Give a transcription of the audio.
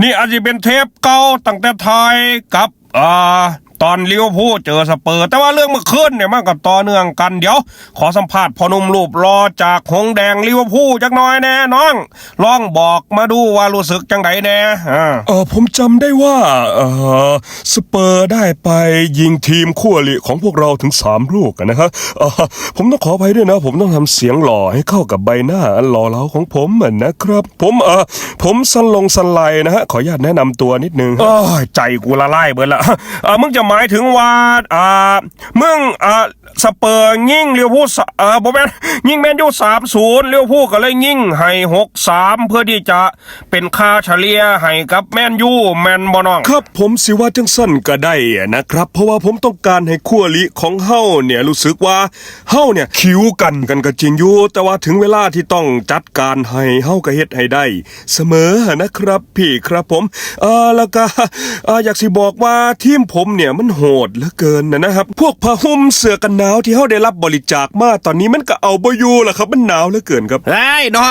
นี่อาจจะเป็นเทปเก่าตั้งแต่ไทยกับอ่า ตอนเลี้ยวผู้เจอสเปอร์ แต่ว่าเรื่องเมื่อคืนเนี่ยมันก็ต่อเนื่องกันเดี๋ยว ขอสัมภาษณ์พอหนุ่มรูปรอจากหงแดงลิเวอร์พูลจักหน่อยแน่น้องลองบอกมาดูว่ารู้สึกจังไดแน่อ่าเออผมจำได้ว่าเออสเปอร์ได้ไปยิงทีมคู่อริของพวกเราถึงสามลูกอะนะฮะเออผมต้องขออภัยด้วยนะ ผมต้องทำเสียงหล่อให้เข้ากับใบหน้าอันหล่อเหลาของผมอะนะครับ ผมเออผมสันลงสันไลนะฮะขออนุญาตแนะนำตัวนิดนึงโอ้ยใจกูละลายเบิดละเออมึงจะหมายถึงว่าอ่ามึงอ่า สเปอร์ยิงเลี้ยวผู้เออบ่แม่นยิงแมนยูสามศูนย์เลี้ยวผู้ก็เลยยิงให้หกสามเพื่อที่จะเป็นค่าเฉลี่ยให้กับแมนยูแมนบอนอง ครับผมสิว่าจังสั้นก็ได้นะครับ เพราะว่าผมต้องการให้คู่อริของเฮาเนี่ยรู้สึกว่าเฮาเนี่ยคิวกันกันก็จริงอยู่แต่ว่าถึงเวลาที่ต้องจัดการให้เฮาก็เฮ็ดให้ได้ เสมอนะครับพี่ครับผมเออแล้วก็อ่ออยากสิบอกว่าทีมผมเนี่ยมันโหดเหลือเกินนะนะครับ พวกผ้าห่มเสื้อกันหนาวที่เขาได้รับบริจาคมาตอนนี้มันก็เอาบอยู่ล่ะครับ มันหนาวเหลือเกินครับ ไอ้ยนอ